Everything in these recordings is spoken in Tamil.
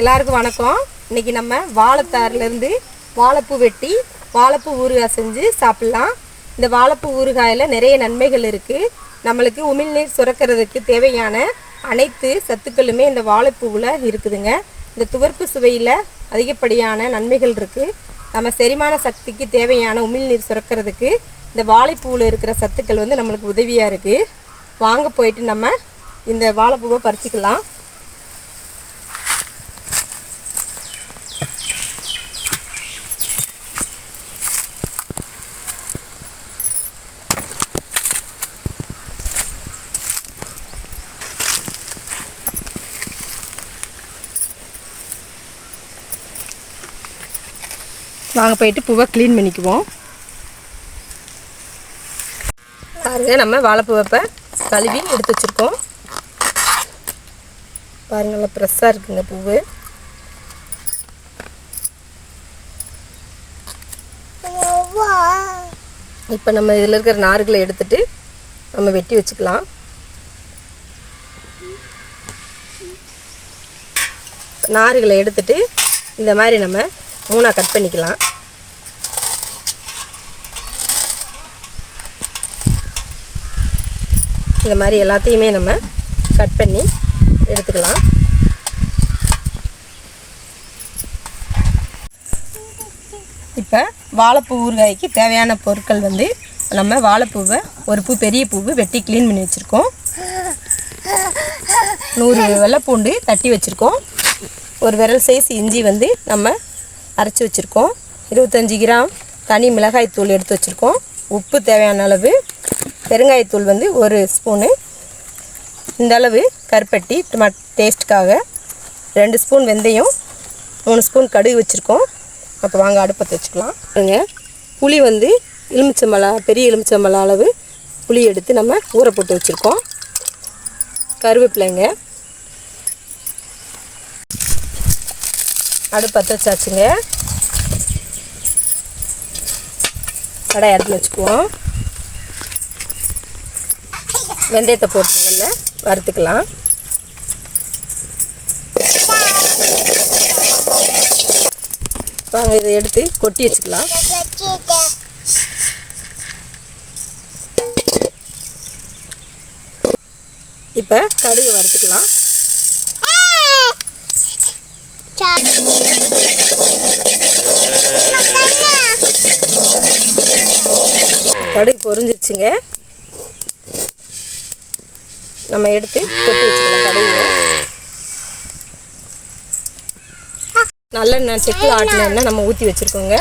எல்லாருக்கும் வணக்கம். இன்னைக்கு நம்ம வாழைத்தாறுலேருந்து வாழைப்பூ வெட்டி வாழைப்பூ ஊறுகாய் செஞ்சு சாப்பிட்லாம். இந்த வாழைப்பூ ஊறுகாயில் நிறைய நன்மைகள் இருக்குது நம்மளுக்கு உமிழ்நீர் சுரக்கிறதுக்கு தேவையான அனைத்து சத்துக்களுமே இந்த வாழைப்பூவில் இருக்குதுங்க. இந்த துவர்ப்பு சுவையில் அதிகப்படியான நன்மைகள் இருக்குது நம்ம செரிமான சக்திக்கு தேவையான உமிழ்நீர் சுரக்கிறதுக்கு இந்த வாழைப்பூவில் இருக்கிற சத்துக்கள் வந்து நம்மளுக்கு உதவியாக இருக்குது வாங்க போயிட்டு நம்ம இந்த வாழைப்பூவை பறிச்சிக்கலாம். வாங்க போயிட்டு பூவை க்ளீன் பண்ணிக்குவோம். பாருங்க நம்ம வாழைப்பூவை இப்போ கழுவி எடுத்து வச்சுருக்கோம். பாருங்க நல்லா ஃப்ரெஷ்ஷாக இருக்குங்க பூவு. இப்போ நம்ம இதில் இருக்கிற நார்களை எடுத்துட்டு நம்ம வெட்டி வச்சுக்கலாம். நார்களை எடுத்துட்டு இந்த மாதிரி நம்ம மூணாக கட் பண்ணிக்கலாம். இந்த மாதிரி எல்லாத்தையுமே நம்ம கட் பண்ணி எடுத்துக்கலாம். இப்போ வாழைப்பூ ஊறுகாய்க்கு தேவையான பொருட்கள் வந்து நம்ம வாழைப்பூவை ஒரு பூ பெரிய பூவு வெட்டி க்ளீன் பண்ணி வச்சுருக்கோம். நூறு வெள்ளைப்பூண்டு தட்டி வச்சுருக்கோம். ஒரு விரல் சைஸ் இஞ்சி வந்து நம்ம அரைச்சி வச்சுருக்கோம். இருபத்தஞ்சி கிராம் தனி மிளகாய் தூள் எடுத்து வச்சுருக்கோம். உப்பு தேவையான அளவு பெருங்காயத்தூள் வந்து ஒரு ஸ்பூனு. இந்த அளவு கருப்பட்டி டொமேட் டேஸ்ட்டுக்காக ரெண்டு ஸ்பூன் வெந்தயம் மூணு ஸ்பூன் கடுகு வச்சுருக்கோம். அப்போ வாங்க அடுப்பத்தை வச்சுக்கலாம். பாருங்க புளி வந்து எலுமிச்சம்பழம் பெரிய எலுமிச்சம்பழம் அளவு புளி எடுத்து நம்ம ஊற போட்டு வச்சுருக்கோம். கருவேப்பிலைங்க. அடுப்பத்தை வச்சாச்சுங்க. கடை இடத்துல வச்சுக்குவோம். வெந்தயத்தை போட்டு நல்லா வறுத்துக்கலாம். வாங்க இதை எடுத்து கொட்டி வச்சுக்கலாம். இப்போ கடுகு வறுத்துக்கலாம். கடுகு பொறிஞ்சிருச்சுங்க நம்ம எடுத்து கொட்டி வச்சுக்கலாம் கடுகு நல்லெண்ணெய் செக்கில் ஆட்டின எண்ணெய் நம்ம ஊற்றி வச்சுருக்கோங்க.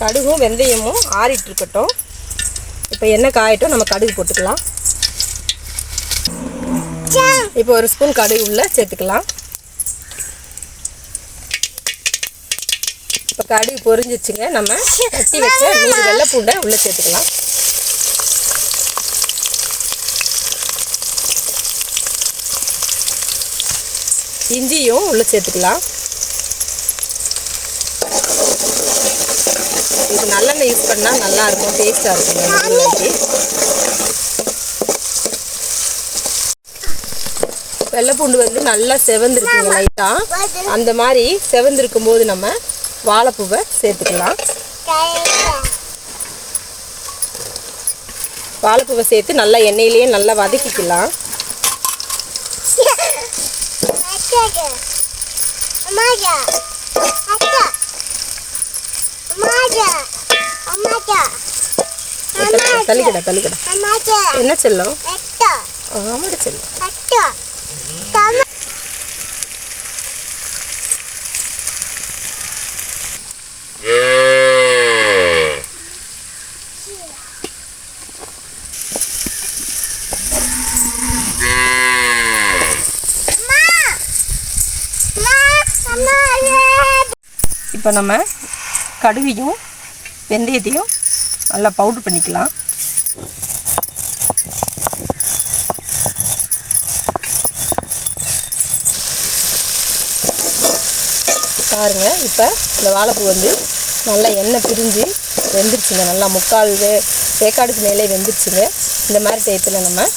கடுகும் வெந்தயமும் ஆறிட்டு இருக்கட்டும். இப்போ எண்ணெய் காயட்டும் நம்ம கடுகு போட்டுக்கலாம். இப்போ ஒரு ஸ்பூன் கடுகு உள்ள சேர்த்துக்கலாம். இப்போ கடுகு பொரிஞ்சிச்சுங்க நம்ம கட்டி வச்ச நூறு வெள்ளை பூண்டை உள்ளே சேர்த்துக்கலாம். இஞ்சியும் உள்ளே சேர்த்துக்கலாம். இது நல்லெண்ணெய் யூஸ் பண்ணால் நல்லா இருக்கும் டேஸ்ட்டாக இருக்கும் முருங்கைக்கு வெள்ளைப்பூண்டு வந்து நல்லா செவந்திருக்குங்க லைட்டாக அந்த மாதிரி செவந்திருக்கும் போது நம்ம வாழைப்பூவை சேர்த்துக்கலாம். வாழைப்பூவை சேர்த்து நல்லா எண்ணெயிலேயே நல்லா வதக்கிக்கலாம். Maga. Maga. Atta. Maga. Maga. തലിക്കട തലിക്കട എന്നാ ചെല്ലോ അമ്മയുടെ ചെല്ലോ അട്ടോ இப்போ நம்ம கடுகையும் வெந்தயத்தையும் நல்லா பவுட்ரு பண்ணிக்கலாம். பாருங்கள் இப்போ இந்த வாழைப்பூ வந்து நல்லா எண்ணெய் பிரிஞ்சு வெந்துருச்சுங்க. நல்லா முக்கால் வே வேக்காடுக்கு மேலே வெந்துருச்சுங்க. இந்த மாதிரி டயத்தில் நம்ம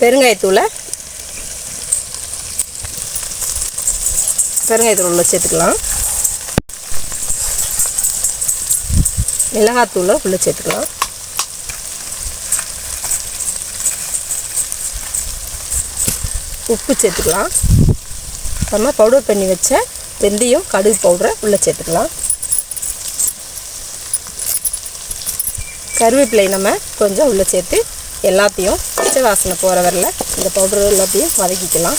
பெருங்காயத்தூளை பெருங்காயத்தூள் உள்ள சேர்த்துக்கலாம். மிளகாத்தூளை உள்ள சேர்த்துக்கலாம். உப்பு சேர்த்துக்கலாம். நம்ம பவுடர் பண்ணி வச்ச வெந்தயம் கடுகு பவுடரை உள்ளே சேர்த்துக்கலாம். கருவேப்பிலை நம்ம கொஞ்சம் உள்ளே சேர்த்து எல்லாத்தையும் பச்சை வாசனை போகிற வரல இந்த பவுடர் எல்லாத்தையும் வதக்கிக்கலாம்.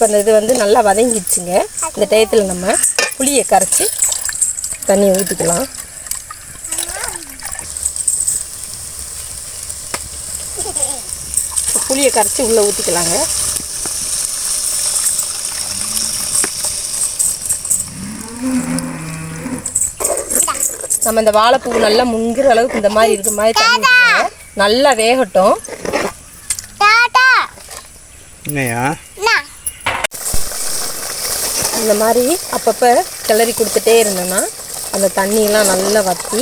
இப்போ இந்த இது வந்து நல்லா வதங்கிடுச்சுங்க. இந்த டயத்தில் நம்ம புளியை கரைச்சி தண்ணி ஊற்றிக்கலாம் புளியை கரைச்சி உள்ளே ஊற்றிக்கலாங்க நம்ம இந்த வாழைப்பூ நல்லா முங்குற அளவுக்கு இந்த மாதிரி இருக்கிற மாதிரி தண்ணி நல்லா வேகட்டும். என்னையா இந்த மாதிரி அப்பப்போ கிளறி கொடுத்துட்டே இருந்தோன்னா அந்த தண்ணியெல்லாம் நல்லா வற்றி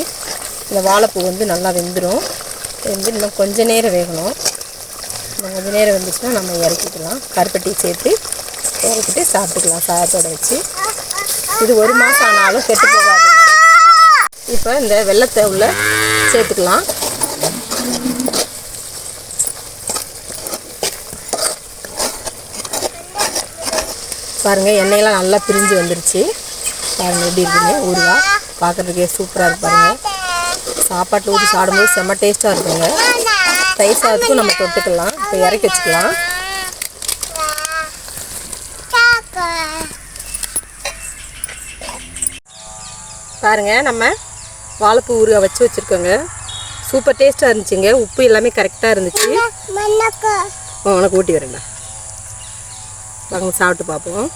இந்த வாழைப்பூ வந்து நல்லா வெந்துடும் வெந்து இன்னும் கொஞ்சம் நேரம் வேகணும். இன்னும் கொஞ்சம் நேரம் வந்துச்சுன்னா நம்ம இறக்கிக்கலாம். கருப்பட்டி சேர்த்து இறக்கிட்டு சாப்பிட்டுக்கலாம் சாயத்தோடு வச்சு. இது ஒரு மாதம் ஆனாலும் கெட்டு போகாதுங்க இப்போ இந்த வெள்ளத்தை உள்ள சேர்த்துக்கலாம். பாருங்கள் எண்ணெயெல்லாம் நல்லா பிரிஞ்சு வந்துருச்சு. பாருங்கள் எப்படி இருக்குங்க ஊறுகாய். பார்க்குறதுக்கே சூப்பராக இருக்கு பாருங்கள் சாப்பாட்டில் ஊற்றி சாப்பிடும்போது செம்ம டேஸ்ட்டாக இருக்குங்க. தயிர் சாதத்துக்கும் நம்ம தொட்டுக்கலாம். இப்போ இறக்கி வச்சுக்கலாம். பாருங்கள் நம்ம வாழைப்பூ ஊறுகாய் வச்சு வச்சுருக்கோங்க. சூப்பர் டேஸ்ட்டாக இருந்துச்சுங்க. உப்பு எல்லாமே கரெக்டாக இருந்துச்சு. உனக்கு ஊட்டி வரேன்டா. வாங்க சாப்பிட்டு பார்ப்போம்.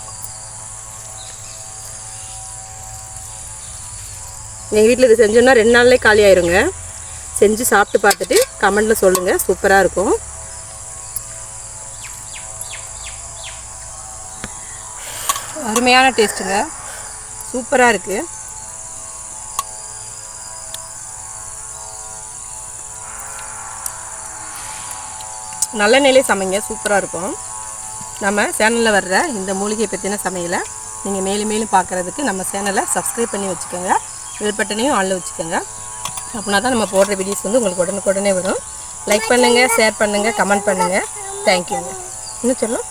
எங்கள் வீட்டில் இது செஞ்சோன்னா ரெண்டு நாள்லேயே காலி ஆயிருங்க. செஞ்சு சாப்பிட்டு பார்த்துட்டு கமெண்ட்டில் சொல்லுங்கள் சூப்பராக இருக்கும். அருமையான டேஸ்ட்டுங்க. சூப்பராக இருக்குது நல்லெண்ணெயிலே சமைங்க. சூப்பராக இருக்கும். நம்ம சேனலில் வர்ற இந்த மூலிகை பற்றின சமையலை நீங்கள் மேலும் மேலும் பார்க்குறதுக்கு நம்ம சேனலை சப்ஸ்கிரைப் பண்ணி வச்சுக்கோங்க. பெல் பட்டனையும் ஆனில் வச்சுக்கோங்க. அப்படின்னா தான் நம்ம போடுற வீடியோஸ் வந்து உங்களுக்கு உடனுக்குடனே வரும். லைக் பண்ணுங்கள் ஷேர் பண்ணுங்கள் கமெண்ட் பண்ணுங்கள் தேங்க்யூங்க இன்னும் சொல்லலாம்